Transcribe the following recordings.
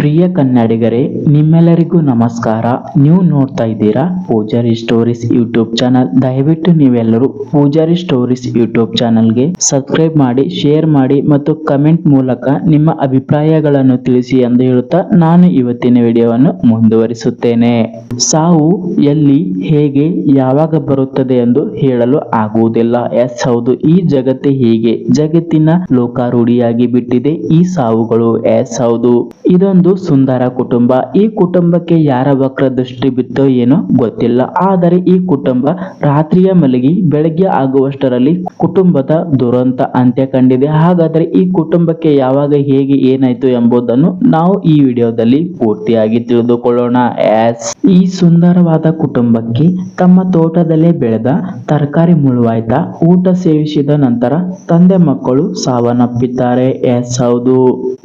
ಪ್ರಿಯ ಕನ್ನಡಿಗರೇ, ನಿಮ್ಮೆಲ್ಲರಿಗೂ ನಮಸ್ಕಾರ. ನೀವು ನೋಡ್ತಾ ಇದ್ದೀರಾ ಪೂಜಾರಿ ಸ್ಟೋರೀಸ್ ಯೂಟ್ಯೂಬ್ ಚಾನಲ್. ದಯವಿಟ್ಟು ನೀವೆಲ್ಲರೂ ಪೂಜಾರಿ ಸ್ಟೋರೀಸ್ ಯೂಟ್ಯೂಬ್ ಚಾನಲ್ಗೆ ಸಬ್ಸ್ಕ್ರೈಬ್ ಮಾಡಿ, ಶೇರ್ ಮಾಡಿ ಮತ್ತು ಕಮೆಂಟ್ ಮೂಲಕ ನಿಮ್ಮ ಅಭಿಪ್ರಾಯಗಳನ್ನು ತಿಳಿಸಿ ಎಂದು ಹೇಳುತ್ತಾ ನಾನು ಇವತ್ತಿನ ವಿಡಿಯೋವನ್ನು ಮುಂದುವರಿಸುತ್ತೇನೆ. ಸಾವು ಎಲ್ಲಿ, ಹೇಗೆ, ಯಾವಾಗ ಬರುತ್ತದೆ ಎಂದು ಹೇಳಲು ಆಗುವುದಿಲ್ಲ. ಎಸ್, ಹೌದು, ಈ ಜಗತ್ತೇ ಹೀಗೆ? ಜಗತ್ತಿನ ಲೋಕಾರೂಢಿಯಾಗಿ ಬಿಟ್ಟಿದೆ ಈ ಸಾವುಗಳು. ಎಸ್, ಹೌದು. ಇದೊಂದು ಸುಂದರ ಕುಟುಂಬ. ಈ ಕುಟುಂಬಕ್ಕೆ ಯಾರ ವಕ್ರ ದೃಷ್ಟಿ ಬಿತ್ತೋ ಏನೋ ಗೊತ್ತಿಲ್ಲ. ಆದರೆ ಈ ಕುಟುಂಬ ರಾತ್ರಿಯ ಮಲಗಿ ಬೆಳಗ್ಗೆ ಆಗುವಷ್ಟರಲ್ಲಿ ಕುಟುಂಬದ ದುರಂತ ಅಂತ್ಯ ಕಂಡಿದೆ. ಹಾಗಾದರೆ ಈ ಕುಟುಂಬಕ್ಕೆ ಯಾವಾಗ ಹೇಗೆ ಏನಾಯ್ತು ಎಂಬುದನ್ನು ನಾವು ಈ ವಿಡಿಯೋದಲ್ಲಿ ಪೂರ್ತಿಯಾಗಿ ತಿಳಿದುಕೊಳ್ಳೋಣ. ಎಸ್ ಈ ಸುಂದರವಾದ ಕುಟುಂಬಕ್ಕೆ ತಮ್ಮ ತೋಟದಲ್ಲೇ ಬೆಳೆದ ತರಕಾರಿ ಮುಳುವಾಯ್ತ ಊಟ ಸೇವಿಸಿದ ನಂತರ ತಂದೆ ಮಕ್ಕಳು ಸಾವನ್ನಪ್ಪಿದ್ದಾರೆ ಎಸ್ ಹೌದು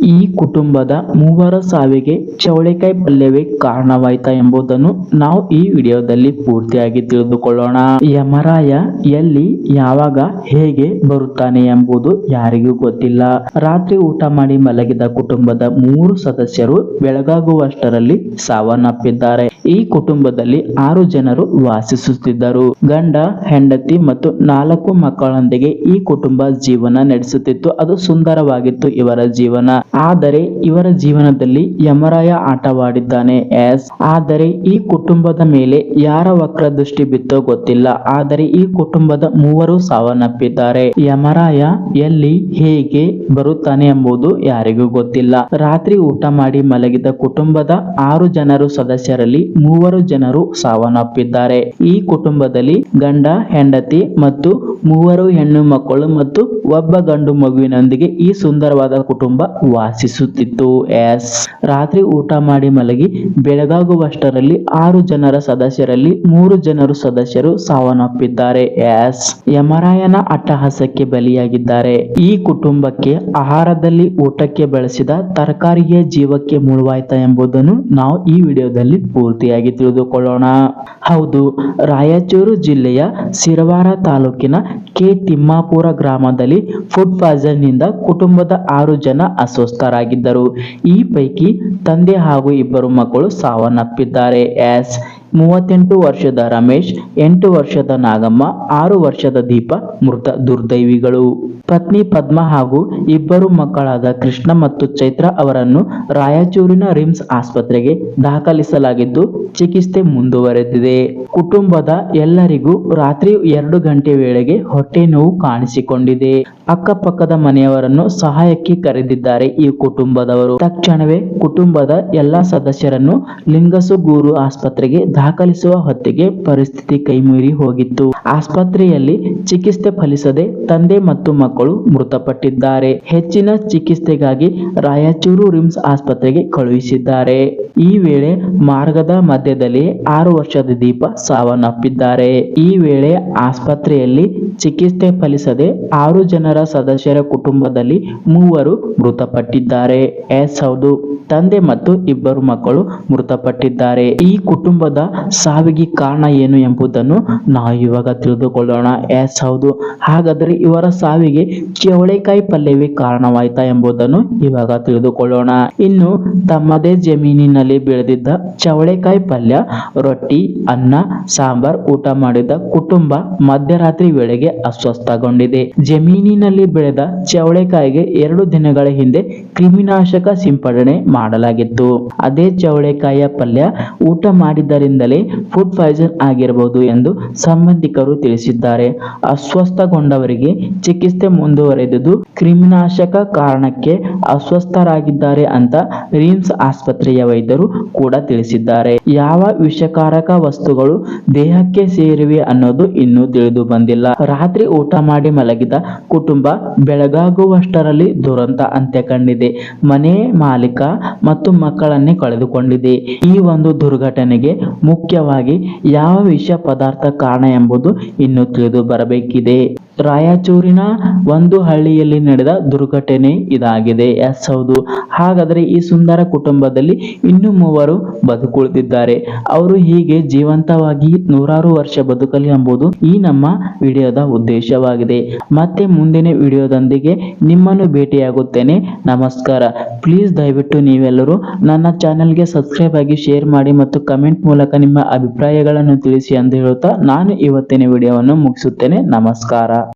ಈ ಕುಟುಂಬದ ಮೂವರ ಸಾವಿಗೆ ಚೌಳೆಕಾಯಿ ಪಲ್ಯವೇ ಕಾರಣವಾಯ್ತಾ ಎಂಬುದನ್ನು ನಾವು ಈ ವಿಡಿಯೋದಲ್ಲಿ ಪೂರ್ತಿಯಾಗಿ ತಿಳಿದುಕೊಳ್ಳೋಣ. ಯಮರಾಯ ಎಲ್ಲಿ, ಯಾವಾಗ, ಹೇಗೆ ಬರುತ್ತಾನೆ ಎಂಬುದು ಯಾರಿಗೂ ಗೊತ್ತಿಲ್ಲ. ರಾತ್ರಿ ಊಟ ಮಾಡಿ ಮಲಗಿದ ಕುಟುಂಬದ ಮೂರು ಸದಸ್ಯರು ಬೆಳಗಾಗುವಷ್ಟರಲ್ಲಿ ಸಾವನ್ನಪ್ಪಿದ್ದಾರೆ. ಕುಟುಂಬದಲ್ಲಿ ಆರು ಜನರು ವಾಸಿಸುತ್ತಿದ್ದರು. ಗಂಡ, ಹೆಂಡತಿ ಮತ್ತು ನಾಲ್ಕು ಮಕ್ಕಳೊಂದಿಗೆ ಈ ಕುಟುಂಬ ಜೀವನ ನಡೆಸುತ್ತಿತ್ತು. ಅದು ಸುಂದರವಾಗಿತ್ತು ಇವರ ಜೀವನ. ಆದರೆ ಇವರ ಜೀವನದಲ್ಲಿ ಯಮರಾಯ ಆಟವಾಡಿದ್ದಾನೆ, ಎಸ್. ಆದರೆ ಈ ಕುಟುಂಬದ ಮೇಲೆ ಯಾರ ವಕ್ರ ದೃಷ್ಟಿ ಬಿತ್ತೋ ಗೊತ್ತಿಲ್ಲ. ಆದರೆ ಈ ಕುಟುಂಬದ ಮೂವರು ಸಾವನ್ನಪ್ಪಿದ್ದಾರೆ. ಯಮರಾಯ ಎಲ್ಲಿ, ಹೇಗೆ ಬರುತ್ತಾನೆ ಎಂಬುದು ಯಾರಿಗೂ ಗೊತ್ತಿಲ್ಲ. ರಾತ್ರಿ ಊಟ ಮಾಡಿ ಮಲಗಿದ ಕುಟುಂಬದ ಆರು ಜನರು ಸದಸ್ಯರಲ್ಲಿ ಮೂವರು ಜನರು ಸಾವನ್ನಪ್ಪಿದ್ದಾರೆ. ಈ ಕುಟುಂಬದಲ್ಲಿ ಗಂಡ, ಹೆಂಡತಿ ಮತ್ತು ಮೂವರು ಹೆಣ್ಣು ಮಕ್ಕಳು ಮತ್ತು ಒಬ್ಬ ಗಂಡು ಮಗುವಿನೊಂದಿಗೆ ಈ ಸುಂದರವಾದ ಕುಟುಂಬ ವಾಸಿಸುತ್ತಿತ್ತು. ಎಸ್. ರಾತ್ರಿ ಊಟ ಮಾಡಿ ಮಲಗಿ ಬೆಳಗಾಗುವಷ್ಟರಲ್ಲಿ ಆರು ಜನರ ಸದಸ್ಯರಲ್ಲಿ ಮೂರು ಜನರು ಸದಸ್ಯರು ಸಾವನ್ನಪ್ಪಿದ್ದಾರೆ. ಎಸ್. ಯಮರಾಯನ ಅಟ್ಟಹಾಸಕ್ಕೆ ಬಲಿಯಾಗಿದ್ದಾರೆ. ಈ ಕುಟುಂಬಕ್ಕೆ ಆಹಾರದಲ್ಲಿ ಊಟಕ್ಕೆ ಬಳಸಿದ ತರಕಾರಿಯ ಜೀವಕ್ಕೆ ಮುಳುವಾಯ್ತ ಎಂಬುದನ್ನು ನಾವು ಈ ವಿಡಿಯೋದಲ್ಲಿ ಪೂರ್ತಿಯಾಗಿ ತಿಳಿದುಕೊಳ್ಳೋಣ. ಹೌದು, ರಾಯಚೂರು ಜಿಲ್ಲೆಯ ಸಿರವಾರ ತಾಲೂಕಿನ ಕೆ ತಿಮ್ಮಾಪುರ ಗ್ರಾಮದಲ್ಲಿ ಫುಡ್ ಪಾಯ್ಸನ್ನಿಂದ ಕುಟುಂಬದ ಆರು ಜನ ಅಸ್ವಸ್ಥರಾಗಿದ್ದರು. ಈ ಪೈಕಿ ತಂದೆ ಹಾಗೂ ಇಬ್ಬರು ಮಕ್ಕಳು ಸಾವನ್ನಪ್ಪಿದ್ದಾರೆ. ಎಸ್. ಮೂವತ್ತೆಂಟು ವರ್ಷದ ರಮೇಶ್, ಎಂಟು ವರ್ಷದ ನಾಗಮ್ಮ, ಆರು ವರ್ಷದ ದೀಪ, ಮೃತ ದುರ್ದೈವಿಗಳು. ಪತ್ನಿ ಪದ್ಮ ಹಾಗೂ ಇಬ್ಬರು ಮಕ್ಕಳಾದ ಕೃಷ್ಣ ಮತ್ತು ಚೈತ್ರ ಅವರನ್ನು ರಾಯಚೂರಿನ ರಿಮ್ಸ್ ಆಸ್ಪತ್ರೆಗೆ ದಾಖಲಿಸಲಾಗಿದ್ದು, ಚಿಕಿತ್ಸೆ ಮುಂದುವರೆದಿದೆ. ಕುಟುಂಬದ ಎಲ್ಲರಿಗೂ ರಾತ್ರಿ ಎರಡು ಗಂಟೆ ವೇಳೆಗೆ ಹೊಟ್ಟೆ ನೋವು ಕಾಣಿಸಿಕೊಂಡಿದೆ. ಅಕ್ಕಪಕ್ಕದ ಮನೆಯವರನ್ನು ಸಹಾಯಕ್ಕೆ ಕರೆದಿದ್ದಾರೆ ಈ ಕುಟುಂಬದವರು. ತಕ್ಷಣವೇ ಕುಟುಂಬದ ಎಲ್ಲಾ ಸದಸ್ಯರನ್ನು ಲಿಂಗಸುಗೂರು ಆಸ್ಪತ್ರೆಗೆ ದಾಖಲಿಸುವ ಹೊತ್ತಿಗೆ ಪರಿಸ್ಥಿತಿ ಕೈಮೀರಿ ಹೋಗಿತ್ತು. ಆಸ್ಪತ್ರೆಯಲ್ಲಿ ಚಿಕಿತ್ಸೆ ಫಲಿಸದೆ ತಂದೆ ಮತ್ತು ಮಕ್ಕಳು ಮೃತಪಟ್ಟಿದ್ದಾರೆ. ಹೆಚ್ಚಿನ ಚಿಕಿತ್ಸೆಗಾಗಿ ರಾಯಚೂರು ರಿಮ್ಸ್ ಆಸ್ಪತ್ರೆಗೆ ಕಳುಹಿಸಿದ್ದಾರೆ. ಈ ವೇಳೆ ಮಾರ್ಗದ ಮಧ್ಯದಲ್ಲಿ ಆರು ವರ್ಷದ ದೀಪ ಸಾವನ್ನಪ್ಪಿದ್ದಾರೆ. ಈ ವೇಳೆ ಆಸ್ಪತ್ರೆಯಲ್ಲಿ ಚಿಕಿತ್ಸೆ ಫಲಿಸದೆ ಆರು ಜನರ ಸದಸ್ಯರ ಕುಟುಂಬದಲ್ಲಿ ಮೂವರು ಮೃತಪಟ್ಟಿದ್ದಾರೆ. ಎಸ್ ಹೌದು, ತಂದೆ ಮತ್ತು ಇಬ್ಬರು ಮಕ್ಕಳು ಮೃತಪಟ್ಟಿದ್ದಾರೆ. ಈ ಕುಟುಂಬದ ಸಾವಿಗೆ ಕಾರಣ ಏನು ಎಂಬುದನ್ನು ನಾವು ಇವಾಗ ತಿಳಿದುಕೊಳ್ಳೋಣ. ಎಸ್, ಹೌದು. ಹಾಗಾದರೆ ಇವರ ಸಾವಿಗೆ ಚವಳೆಕಾಯಿ ಪಲ್ಯವೇ ಕಾರಣವಾಯ್ತಾ ಎಂಬುದನ್ನು ಇವಾಗ ತಿಳಿದುಕೊಳ್ಳೋಣ. ಇನ್ನು ತಮ್ಮದೇ ಜಮೀನಿನಲ್ಲಿ ಬೆಳೆದಿದ್ದ ಚವಳೆಕಾಯಿ ಪಲ್ಯ, ರೊಟ್ಟಿ, ಅನ್ನ, ಸಾಂಬಾರ್, ಊಟ ಮಾಡಿದ ಕುಟುಂಬ ಮಧ್ಯರಾತ್ರಿ ವೇಳೆಗೆ ಅಸ್ವಸ್ಥಗೊಂಡಿದೆ. ಜಮೀನಿನಲ್ಲಿ ಬೆಳೆದ ಚವಳೆಕಾಯಿಗೆ ಎರಡು ದಿನಗಳ ಹಿಂದೆ ಕ್ರಿಮಿನಾಶಕ ಸಿಂಪಡಣೆ ಮಾಡಲಾಗಿತ್ತು. ಅದೇ ಚವಳೆಕಾಯಿಯ ಪಲ್ಯ ಊಟ ಮಾಡಿದ್ದರಿಂದಲೇ ಫುಡ್ ಪಾಯ್ಸನ್ ಆಗಿರಬಹುದು ಎಂದು ಸಂಬಂಧಿಕರು ತಿಳಿಸಿದ್ದಾರೆ. ಅಸ್ವಸ್ಥಗೊಂಡವರಿಗೆ ಚಿಕಿತ್ಸೆ ಮುಂದುವರೆದಿದ್ದು ಕ್ರಿಮಿನಾಶಕ ಕಾರಣಕ್ಕೆ ಅಸ್ವಸ್ಥರಾಗಿದ್ದಾರೆ ಅಂತ ರಿಮ್ಸ್ ಆಸ್ಪತ್ರೆಯ ವೈದ್ಯರು ಕೂಡ ತಿಳಿಸಿದ್ದಾರೆ. ಯಾವ ವಿಷಕಾರಕ ವಸ್ತುಗಳು ದೇಹಕ್ಕೆ ಸೇರಿವೆ ಅನ್ನೋದು ಇನ್ನೂ ತಿಳಿದು ಬಂದಿಲ್ಲ. ರಾತ್ರಿ ಊಟ ಮಾಡಿ ಮಲಗಿದ ಕುಟುಂಬ ಬೆಳಗಾಗುವಷ್ಟರಲ್ಲಿ ದುರಂತ ಅಂತ್ಯ ಕಂಡಿದೆ. ಮನೆ ಮಾಲೀಕ ಮತ್ತು ಮಕ್ಕಳನ್ನೇ ಕಳೆದುಕೊಂಡಿದೆ. ಈ ಒಂದು ದುರ್ಘಟನೆಗೆ ಮುಖ್ಯವಾಗಿ ಯಾವ ವಿಷ ಪದಾರ್ಥ ಕಾರಣ ಎಂಬುದು ಇನ್ನು ತಿಳಿದು ಬರಬೇಕಿದೆ. ರಾಯಚೂರಿನ ಒಂದು ಹಳ್ಳಿಯಲ್ಲಿ ನಡೆದ ದುರ್ಘಟನೆ ಇದಾಗಿದೆ. ಎಸ್, ಹೌದು. ಹಾಗಾದರೆ ಈ ಸುಂದರ ಕುಟುಂಬದಲ್ಲಿ ಇನ್ನು ಮೂವರು ಬದುಕುಳಿದಿದ್ದಾರೆ. ಅವರು ಹೀಗೆ ಜೀವಂತವಾಗಿ ನೂರಾರು ವರ್ಷ ಬದುಕಲಿ ಎಂಬುದು ಈ ನಮ್ಮ ವಿಡಿಯೋದ ಉದ್ದೇಶವಾಗಿದೆ. ಮತ್ತೆ ಮುಂದಿನ ವಿಡಿಯೋದೊಂದಿಗೆ ನಿಮ್ಮನ್ನು ಭೇಟಿಯಾಗುತ್ತೇನೆ. ನಮಸ್ಕಾರ. ಪ್ಲೀಸ್ ದಯವಿಟ್ಟು ನೀವೆಲ್ಲರೂ ನನ್ನ ಚಾನೆಲ್ಗೆ ಸಬ್ಸ್ಕ್ರೈಬ್ ಆಗಿ ಶೇರ್ ಮಾಡಿ ಮತ್ತು ಕಮೆಂಟ್ ಮೂಲಕ ನಿಮ್ಮ ಅಭಿಪ್ರಾಯಗಳನ್ನು ತಿಳಿಸಿ ಎಂದು ಹೇಳುತ್ತಾ ನಾನು ಇವತ್ತಿನ ವಿಡಿಯೋವನ್ನು ಮುಗಿಸುತ್ತೇನೆ. ನಮಸ್ಕಾರ.